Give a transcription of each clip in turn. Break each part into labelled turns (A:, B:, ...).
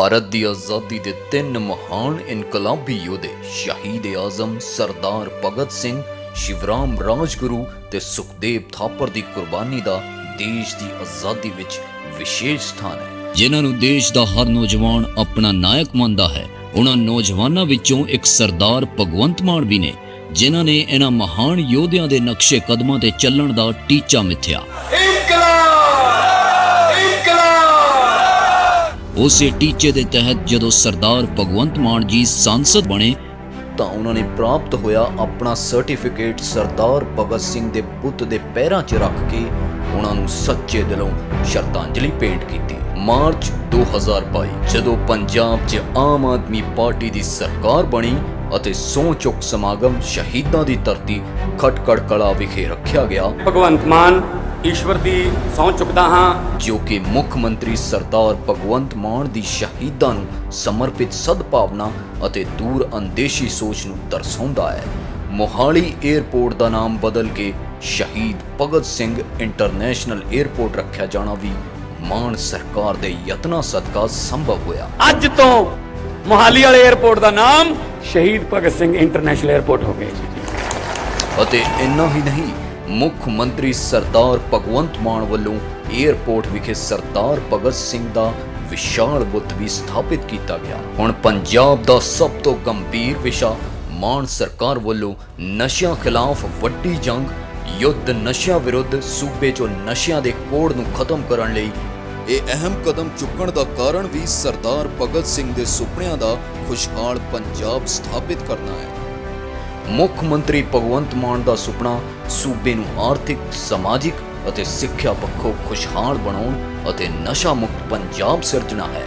A: ਭਾਰਤ ਦੀ ਆਜ਼ਾਦੀ ਦੇ ਤਿੰਨ ਮਹਾਨ ਇਨਕਲਾਬੀ ਯੋਧੇ ਸ਼ਹੀਦ ਆਜ਼ਮ ਸਰਦਾਰ ਭਗਤ ਸਿੰਘ ਸ਼ਿਵਰਾਮ ਰਾਜਗੁਰੂ ਤੇ ਸੁਖਦੇਵ ਥਾਪਰ ਦੀ ਕੁਰਬਾਨੀ ਦਾ ਦੇਸ਼ ਦੀ ਆਜ਼ਾਦੀ ਵਿੱਚ ਵਿਸ਼ੇਸ਼ ਸਥਾਨ ਹੈ।
B: ਜਿਨ੍ਹਾਂ ਨੂੰ ਦੇਸ਼ ਦਾ ਹਰ ਨੌਜਵਾਨ ਆਪਣਾ ਨਾਇਕ ਮੰਨਦਾ ਹੈ ਉਹਨਾਂ ਨੌਜਵਾਨਾਂ ਵਿੱਚੋਂ ਇੱਕ ਸਰਦਾਰ ਭਗਵੰਤ ਮਾਨ ਵੀ ਨੇ ਜਿਨ੍ਹਾਂ ਨੇ ਇਹਨਾਂ ਮਹਾਨ ਯੋਧਿਆਂ ਦੇ ਨਕਸ਼ੇ ਕਦਮਾਂ ਤੇ ਚੱਲਣ ਦਾ ਟੀਚਾ ਮਿੱਥਿਆ। ਉਸੇ ਟੀਚੇ ਦੇ ਤਹਿਤ ਜਦੋਂ ਸਰਦਾਰ ਭਗਵੰਤ ਮਾਨ ਜੀ ਸੰਸਦ ਬਣੇ,
A: ਤਾਂ ਉਹਨਾਂ ਨੇ ਪ੍ਰਾਪਤ ਹੋਇਆ ਆਪਣਾ ਸਰਟੀਫਿਕੇਟ ਸਰਦਾਰ ਭਗਤ ਸਿੰਘ ਦੇ ਪੁੱਤ ਦੇ ਪੈਰਾਂ 'ਚ ਰੱਖ ਕੇ ਉਹਨਾਂ ਨੂੰ ਸੱਚੇ ਦਿਲੋਂ ਸ਼ਰਧਾਂਜਲੀ ਭੇਂਟ ਕੀਤੀ। ਮਾਰਚ 2022 ਜਦੋਂ ਪੰਜਾਬ 'ਚ ਆਮ ਆਦਮੀ ਪਾਰਟੀ ਦੀ ਸਰਕਾਰ ਬਣੀ ਅਤੇ ਸਹੁੰ ਚੁੱਕ ਸਮਾਗਮ ਸ਼ਹੀਦਾਂ ਦੀ ਧਰਤੀ ਖਟਕੜ ਕਲਾ ਵਿਖੇ ਰੱਖਿਆ ਗਿਆ,
C: ਭਗਵੰਤ ਮਾਨ ਈਸ਼ਵਰ ਦੀ ਸਹੁੰ ਚੁੱਕਦਾ ਹਾਂ।
A: ਜੋ ਕਿ ਮੁੱਖ ਮੰਤਰੀ ਸਰਦਾਰ ਭਗਵੰਤ ਮਾਨ ਦੀ ਸ਼ਹੀਦਾਂ ਨੂੰ ਸਮਰਪਿਤ ਸਦਭਾਵਨਾ ਅਤੇ ਦੂਰ ਅੰਦੇਸ਼ੀ ਸੋਚ ਨੂੰ ਦਰਸਾਉਂਦਾ ਹੈ। ਮੋਹਾਲੀ 에ਅਰਪੋਰਟ ਦਾ ਨਾਮ ਬਦਲ ਕੇ ਸ਼ਹੀਦ ਭਗਤ ਸਿੰਘ ਇੰਟਰਨੈਸ਼ਨਲ 에ਅਰਪੋਰਟ ਰੱਖਿਆ ਜਾਣਾ ਵੀ ਮਾਨ ਸਰਕਾਰ ਦੇ ਯਤਨਾਂ ਸਦਕਾ ਸੰਭਵ ਹੋਇਆ।
C: ਅੱਜ ਤੋਂ ਮੋਹਾਲੀ ਵਾਲੇ 에ਅਰਪੋਰਟ ਦਾ ਨਾਮ ਸ਼ਹੀਦ ਭਗਤ ਸਿੰਘ ਇੰਟਰਨੈਸ਼ਨਲ 에ਅਰਪੋਰਟ ਹੋ ਗਿਆ
A: ਅਤੇ ਇੰਨਾ ਹੀ ਨਹੀਂ ਮੁੱਖ ਮੰਤਰੀ ਸਰਦਾਰ ਭਗਵੰਤ ਮਾਨ ਵੱਲੋਂ 에ਅਰਪੋਰਟ ਵਿਖੇ ਸਰਦਾਰ ਭਗਤ ਸਿੰਘ ਦਾ ਵਿਸ਼ਾਲ ਬੁੱਤ ਵੀ ਸਥਾਪਿਤ ਕੀਤਾ ਗਿਆ। ਹੁਣ ਪੰਜਾਬ ਦਾ ਸਭ ਤੋਂ ਗੰਭੀਰ ਵਿਸ਼ਾ ਮਾਨ ਸਰਕਾਰ ਵੱਲੋਂ ਨਸ਼ਿਆਂ ਖਿਲਾਫ ਵੱਡੀ ਜੰਗ, ਯੁੱਧ ਨਸ਼ਿਆਂ ਵਿਰੁੱਧ ਸੂਬੇ 'ਚੋਂ ਨਸ਼ਿਆਂ ਦੇ ਕੋੜ ਨੂੰ ਖਤਮ ਕਰਨ ਲਈ ਇਹ ਅਹਿਮ ਕਦਮ ਚੁੱਕਣ ਦਾ ਕਾਰਨ ਵੀ ਸਰਦਾਰ ਭਗਤ ਸਿੰਘ ਦੇ ਸੁਪਨਿਆਂ ਦਾ ਖੁਸ਼ਹਾਲ ਪੰਜਾਬ ਸਥਾਪਿਤ ਕਰਨਾ ਹੈ। ਮੁੱਖ ਮੰਤਰੀ ਭਗਵੰਤ ਮਾਨ ਦਾ ਸੁਪਨਾ ਸੂਬੇ ਨੂੰ ਆਰਥਿਕ, ਸਮਾਜਿਕ ਅਤੇ ਸਿੱਖਿਆ ਪੱਖੋਂ ਖੁਸ਼ਹਾਲ ਬਣਾਉਣ ਅਤੇ ਨਸ਼ਾ ਮੁਕਤ ਪੰਜਾਬ ਸਿਰਜਣਾ ਹੈ।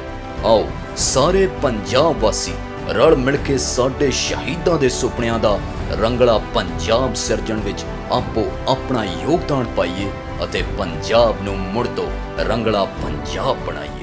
A: ਆਓ ਸਾਰੇ ਪੰਜਾਬ ਵਾਸੀ ਰਲ ਮਿਲ ਕੇ ਸਾਡੇ ਸ਼ਹੀਦਾਂ ਦੇ ਸੁਪਨਿਆਂ ਦਾ ਰੰਗਲਾ ਪੰਜਾਬ ਸਿਰਜਣ ਵਿੱਚ ਆਪੋ ਆਪਣਾ ਯੋਗਦਾਨ ਪਾਈਏ ਅਤੇ ਪੰਜਾਬ ਨੂੰ ਮੁੜ ਤੋਂ ਰੰਗਲਾ ਪੰਜਾਬ ਬਣਾਈਏ।